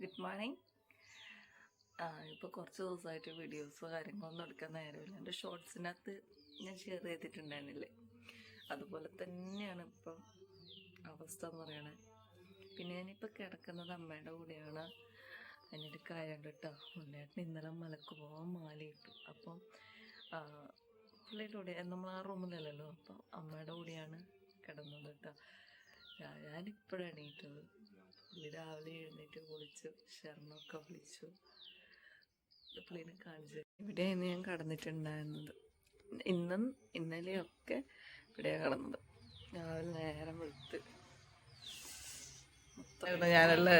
Good morning. ഇപ്പോൾ കുറച്ച് ദിവസമായിട്ട് വീഡിയോസോ കാര്യങ്ങളൊന്നും എടുക്കാൻ നേരമില്ല. എന്റെ ഷോർട്സിനകത്ത് ഞാൻ ഷെയർ ചെയ്തിട്ടുണ്ടായിരുന്നില്ലേ? അതുപോലെ തന്നെയാണ് ഇപ്പം അവസ്ഥ എന്ന് പറയണത് പിന്നെ ഞാനിപ്പോൾ കിടക്കുന്നത് അമ്മയുടെ കൂടെയാണ്. അതിനൊരു കാര്യം കേട്ടോ. മുന്നേട്ടൻ ഇന്നലെ മലക്ക് പോകാൻ മാലയിട്ടു. അപ്പം പുള്ളിയുടെ കൂടെ നമ്മൾ ആ റൂമിലല്ലല്ലോ. അപ്പം അമ്മയുടെ കൂടെയാണ് കിടന്നത് കേട്ടോ. ഞാനിപ്പോഴാണ് പുള്ളി രാവിലെ എഴുന്നേറ്റ് കുളിച്ചു ഷർണൊക്കെ വിളിച്ചു. പുള്ളിനെ കാണിച്ചു. ഇവിടെയായിരുന്നു ഞാൻ കടന്നിട്ടുണ്ടായിരുന്നത്. ഇന്നും ഇന്നലെയൊക്കെ ഇവിടെയാണ് കടന്നത്. രാവിലെ നേരം വെളുത്ത്. മൊത്തം ഞാനല്ലേ?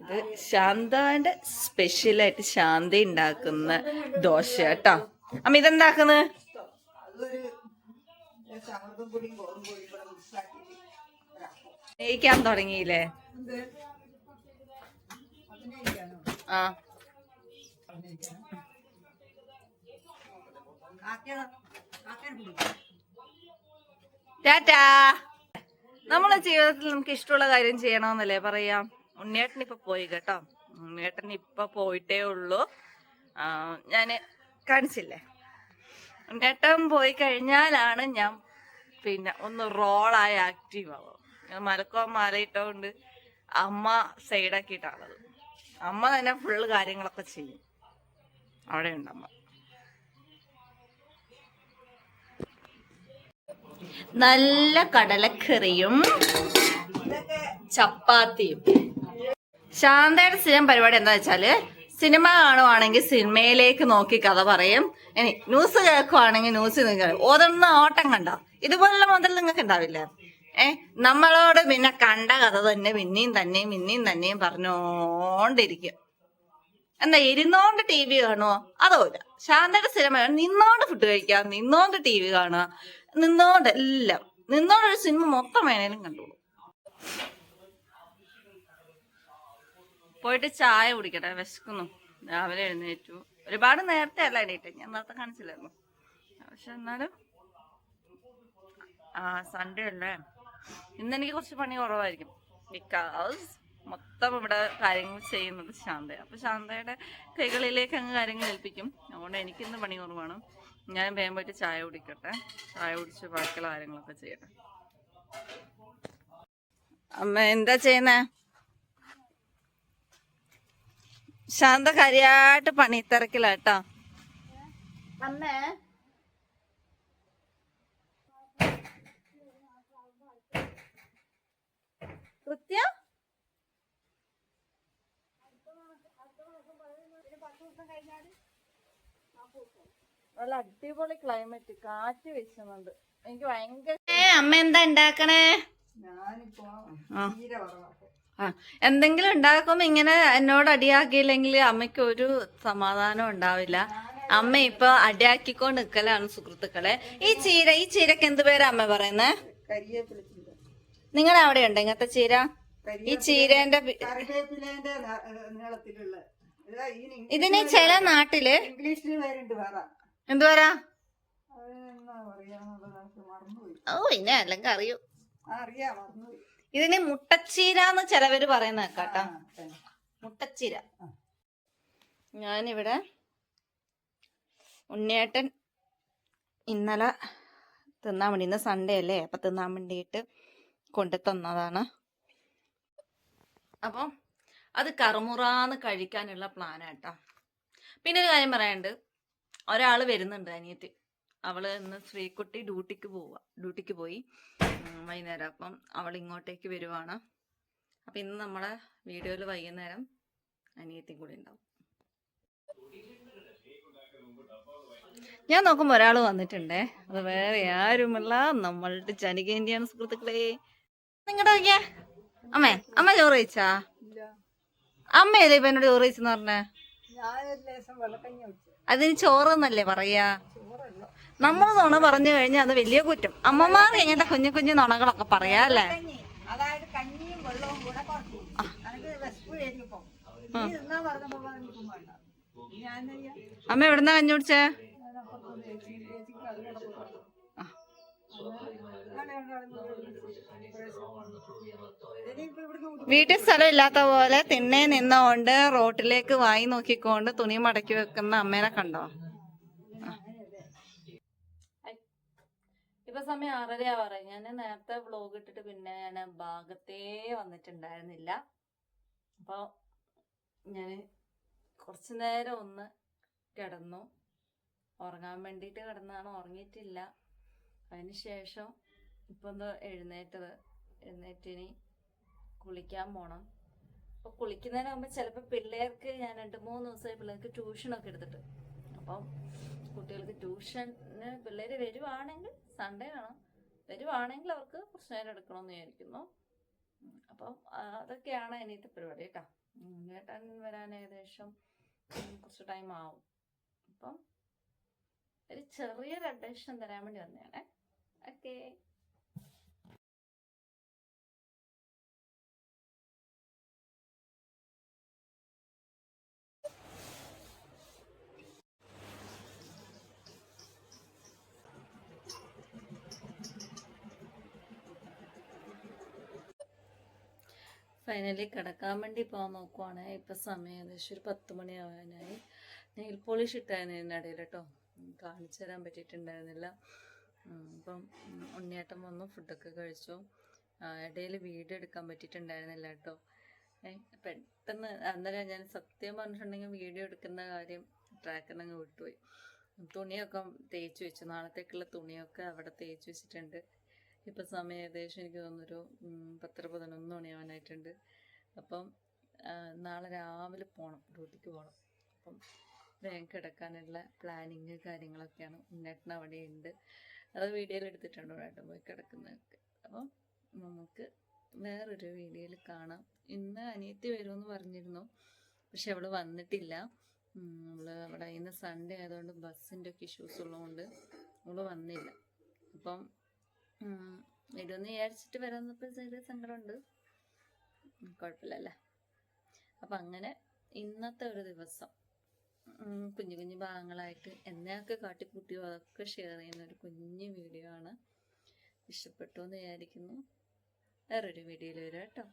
ഇത് ശാന്താന്റെ സ്പെഷ്യലായിട്ട് ശാന്തി ഉണ്ടാക്കുന്ന ദോശ കേട്ടോ അമ്മ ഇതെന്താക്കുന്നു? നെയ്ക്കാൻ തുടങ്ങിയില്ലേ? ആ. ടാറ്റാ. നമ്മളെ ജീവിതത്തിൽ നമുക്ക് ഇഷ്ടമുള്ള കാര്യം ചെയ്യണമെന്നല്ലേ പറയാം? ഉണ്ണിയേട്ടൻ ഇപ്പൊ പോയി കേട്ടോ. ഉണ്ണിയേട്ടൻ ഇപ്പൊ പോയിട്ടേ ഉള്ളൂ. ഞാൻ കാണിച്ചില്ലേ? ഉണ്ണിയേട്ടൻ പോയി കഴിഞ്ഞാലാണ് ഞാൻ പിന്നെ ഒന്ന് റോളായി ആക്റ്റീവ് ആവും ഞാൻ മലക്കോ മാലയിട്ടോണ്ട് അമ്മ സൈഡാക്കിയിട്ടാണത് അമ്മ തന്നെ ഫുള്ള് കാര്യങ്ങളൊക്കെ ചെയ്യും. അവിടെ ഉണ്ട് അമ്മ. നല്ല കടലക്കറിയും ചപ്പാത്തിയും. ശാന്തയുടെ സ്ഥിരം പരിപാടി എന്താ വെച്ചാൽ സിനിമ കാണുവാണെങ്കിൽ സിനിമയിലേക്ക് നോക്കി കഥ പറയും. ഇനി ന്യൂസ് കേൾക്കുവാണെങ്കിൽ ന്യൂസ് നിങ്ങൾ ഓതുന്ന ഓട്ടം കണ്ടോ? ഇതുപോലുള്ള മുതൽ നിങ്ങൾക്ക് ഉണ്ടാവില്ല. ഏ നമ്മളോട് പിന്നെ കണ്ട കഥ തന്നെ പിന്നെയും തന്നെയും പിന്നെയും തന്നെയും പറഞ്ഞോണ്ടിരിക്കും. എന്താ ഇരുന്നോണ്ട് ടി വി കാണുമോ ഇല്ല ശാന്തയുടെ സിനിമ നിന്നോണ്ട് ഫുഡ് കഴിക്കാം. നിന്നോണ്ട് ടി വി കാണുക. നിന്നോണ്ട് എല്ലാം. നിന്നോണ്ട് ഒരു സിനിമ മൊത്തം വേണേലും കണ്ടോളൂ. പോയിട്ട് ചായ കുടിക്കട്ടെ വിശക്കുന്നു. രാവിലെ എഴുന്നേറ്റു. ഒരുപാട് നേരത്തെ അല്ല എണീറ്റ ഞാൻ നേരത്തെ കാണിച്ചില്ലായിരുന്നു. പക്ഷെ എന്നാലും ആ സൺഡേ അല്ലേ? ഇന്ന് എനിക്ക് കുറച്ച് പണി കുറവായിരിക്കും. ബിക്കോസ് മൊത്തം ഇവിടെ കാര്യങ്ങൾ ചെയ്യുന്നത് ശാന്ത അപ്പൊ ശാന്തയുടെ കൈകളിലേക്ക് അങ്ങ് കാര്യങ്ങൾ ഏൽപ്പിക്കും. അതുകൊണ്ട് എനിക്കിന്ന് പണി കുറവാണ്. ഞാൻ വേഗം പോയിട്ട് ചായ കുടിക്കട്ടെ. ചായ കുടിച്ച് ബാക്കിയുള്ള കാര്യങ്ങളൊക്കെ ചെയ്യട്ടെ. അമ്മ എന്താ ചെയ്യുന്നേ? ശാന്ത കാര്യായിട്ട് പണിത്തിരക്കിലാട്ടോ അമ്മേ. കൃത്യ? നല്ല അടിപൊളി ക്ലൈമറ്റ് കാറ്റ് വീശുന്നുണ്ട്. എനിക്ക് ഭയങ്കര അമ്മ എന്താ ഉണ്ടാക്കണേ? ഞാനിപ്പോ ആ. എന്തെങ്കിലും ഉണ്ടാക്കുമ്പോ ഇങ്ങനെ എന്നോട് അടിയാക്കിയില്ലെങ്കിൽ അമ്മയ്ക്ക് ഒരു സമാധാനം ഉണ്ടാവില്ല. അമ്മ ഇപ്പൊ അടിയാക്കിക്കൊണ്ട് നിക്കലാണ് സുഹൃത്തുക്കളെ. ഈ ചീര ഈ ചീരക്ക് എന്ത് പേരാ അമ്മ പറയുന്നേ? കരിവേപ്പില ചീര. നിങ്ങളുടെ അവിടെ ഉണ്ട് ഇങ്ങനത്തെ ചീര? ഈ ചീരന്റെ ഇതിന് ചില നാട്ടിൽ എന്ത് പറയാ ഓ ഇന്നെ അല്ലെങ്കിൽ അറിയൂ. അറിയാം മറന്നുപോയി. ഇതിന് മുട്ടച്ചീര എന്ന് ചിലവര് പറയുന്ന കേട്ടോ. മുട്ടച്ചീര. ഞാനിവിടെ ഉണ്ണിയേട്ടൻ ഇന്നലെ തിന്നാൻ വേണ്ടി ഇന്ന് സൺഡേ അല്ലേ? അപ്പൊ തിന്നാൻ വേണ്ടിയിട്ട് കൊണ്ടു തന്നതാണ്. അപ്പം അത് കറുമുറാന്ന് കഴിക്കാനുള്ള പ്ലാനാട്ടാ പിന്നെ ഒരു കാര്യം പറയാനുണ്ട്. ഒരാൾ വരുന്നുണ്ട് അനിയത്തി. അവൾ ഇന്ന് ശ്രീക്കുട്ടി ഡ്യൂട്ടിക്ക് പോവുക ഡ്യൂട്ടിക്ക് പോയി. വൈകുന്നേരം. അപ്പം അവൾ ഇങ്ങോട്ടേക്ക് വരുവാണ്. അപ്പം ഇന്ന് നമ്മളെ വീഡിയോയിൽ വൈകുന്നേരം അനിയത്തിയും കൂടി ഉണ്ടാവും. ഞാൻ നോക്കുമ്പോൾ ഒരാൾ വന്നിട്ടുണ്ടേ. അത് വേറെ ആരുമല്ല. നമ്മളുടെ ജനകേന്ദ്രയാണ് സുഹൃത്തുക്കളെ. നിങ്ങളുടെ നോക്കിയേ അമ്മേ അമ്മ ചോറ് കഴിച്ചാ? ഇല്ല. അമ്മ ഏതാ ഇപ്പൊ എന്നോട് ചോറ് കഴിച്ചെന്ന് പറഞ്ഞേ? അതിന് ചോറ് എന്നല്ലേ പറയാ? നമ്മൾ നുണ പറഞ്ഞു കഴിഞ്ഞാൽ അത് വലിയ കുറ്റം. അമ്മമാർ ഇങ്ങനത്തെ കുഞ്ഞു കുഞ്ഞു നുണകളൊക്കെ പറയാ അല്ലേ? അതായത് കഞ്ഞിയും വെള്ളവും കൂടെ അമ്മ എവിടുന്നാ കഞ്ഞി കുടിച്ചേ? വീട്ടിൽ സ്ഥലം ഇല്ലാത്ത പോലെ തിന്നെ നിന്നോണ്ട് റോട്ടിലേക്ക് വായി നോക്കിക്കൊണ്ട് തുണി മടക്കി വെക്കുന്ന അമ്മേനെ കണ്ടോ? ഇപ്പൊ സമയം ആറര ആവാറായി ഞാൻ നേരത്തെ വ്ലോഗ് ഇട്ടിട്ട് പിന്നെ ഞാൻ ഭാഗത്തേ വന്നിട്ടുണ്ടായിരുന്നില്ല. അപ്പൊ ഞാൻ കുറച്ചു നേരം ഒന്ന് കിടന്നു. ഉറങ്ങാൻ വേണ്ടിയിട്ട് കിടന്നാണ്. ഉറങ്ങിയിട്ടില്ല. അതിന് ശേഷം ഇപ്പൊ എഴുന്നേറ്റത്. എഴുന്നേറ്റിനി കുളിക്കാൻ പോണം. അപ്പോൾ കുളിക്കുന്നതിന് മുമ്പ് ചിലപ്പോൾ പിള്ളേർക്ക് ഞാൻ രണ്ട് മൂന്ന് ദിവസമായി പിള്ളേർക്ക് ട്യൂഷനൊക്കെ എടുത്തിട്ട് അപ്പം കുട്ടികൾക്ക് ട്യൂഷന് പിള്ളേർ വരുവാണെങ്കിൽ സൺഡേ വേണം. വരുവാണെങ്കിൽ അവർക്ക് കുറച്ച് നേരം എടുക്കണമെന്ന് വിചാരിക്കുന്നു. അപ്പം അതൊക്കെയാണ് ഇനിയത്തെ പരിപാടി കേട്ടോ. ഏട്ടൻ വരാൻ ഏകദേശം കുറച്ച് ടൈം ആവും. അപ്പം ഒരു ചെറിയൊരു അപ്ഡേഷൻ തരാൻ വേണ്ടി വന്നതാണേ. ഓക്കേ ഫൈനലി കിടക്കാൻ വേണ്ടി പോകാൻ നോക്കുവാണ്. ഇപ്പം സമയം ഏകദേശം ഒരു പത്ത് മണിയാവാനായി നെയിൽ പോളിഷ് ഇട്ടായിരുന്നു ഇതിനിടയിൽ കേട്ടോ കാണിച്ചു തരാൻ പറ്റിയിട്ടുണ്ടായിരുന്നില്ല. അപ്പം ഉം, ഉണ്ണിയേട്ടൻ വന്നു ഫുഡൊക്കെ കഴിച്ചു. ഇടയിൽ വീഡിയോ എടുക്കാൻ പറ്റിയിട്ടുണ്ടായിരുന്നില്ല കേട്ടോ പെട്ടെന്ന് അന്നേരം ഞാൻ സത്യം പറഞ്ഞിട്ടുണ്ടെങ്കിൽ വീഡിയോ എടുക്കുന്ന കാര്യം ട്രാക്കിൽ അങ്ങ് വിട്ടുപോയി. തുണിയൊക്കെ തേച്ച് വെച്ചു. നാളത്തേക്കുള്ള തുണിയൊക്കെ അവിടെ തേച്ച് വെച്ചിട്ടുണ്ട്. ഇപ്പം സമയം ഏകദേശം എനിക്ക് തോന്നുന്നൊരു പത്തര പതിനൊന്ന് മണിയാവാനായിട്ടുണ്ട്. അപ്പം നാളെ രാവിലെ പോകണം ഡ്യൂട്ടിക്ക് പോകണം അപ്പം വേഗം കിടക്കാനുള്ള പ്ലാനിങ് കാര്യങ്ങളൊക്കെയാണ്. ഉണ്ണേട്ടൻ അവിടെ ഉണ്ട് അത് വീഡിയോയിൽ എടുത്തിട്ടുണ്ട് ഉണ്ണേട്ടൻ പോയി കിടക്കുന്നതൊക്കെ. അപ്പം നമുക്ക് വേറൊരു വീഡിയോയിൽ കാണാം. ഇന്ന് അനിയത്തി വരുമെന്ന് പറഞ്ഞിരുന്നു. പക്ഷെ അവൾ വന്നിട്ടില്ല. അവൾ അവിടെ ഇന്ന് സൺഡേ ആയതുകൊണ്ട് ബസ്സിന്റെ ഒക്കെ ഇഷ്യൂസ് ഉള്ളതുകൊണ്ട് അവൾ വന്നില്ല. അപ്പം വരുമെന്ന് വിചാരിച്ചിട്ട് വരാന്നപ്പോൾ ചെറിയ സങ്കടമുണ്ട്. കുഴപ്പമില്ലല്ലേ? അപ്പം അങ്ങനെ ഇന്നത്തെ ഒരു ദിവസം കുഞ്ഞു കുഞ്ഞു ഭാഗങ്ങളായിട്ട് എന്നെയൊക്കെ കാട്ടിക്കൂട്ടിയോ അതൊക്കെ ഷെയർ ചെയ്യുന്ന ഒരു കുഞ്ഞു വീഡിയോ ആണ്. ഇഷ്ടപ്പെട്ടു എന്ന് വിചാരിക്കുന്നു. വേറൊരു വീഡിയോയിൽ വരാം കേട്ടോ.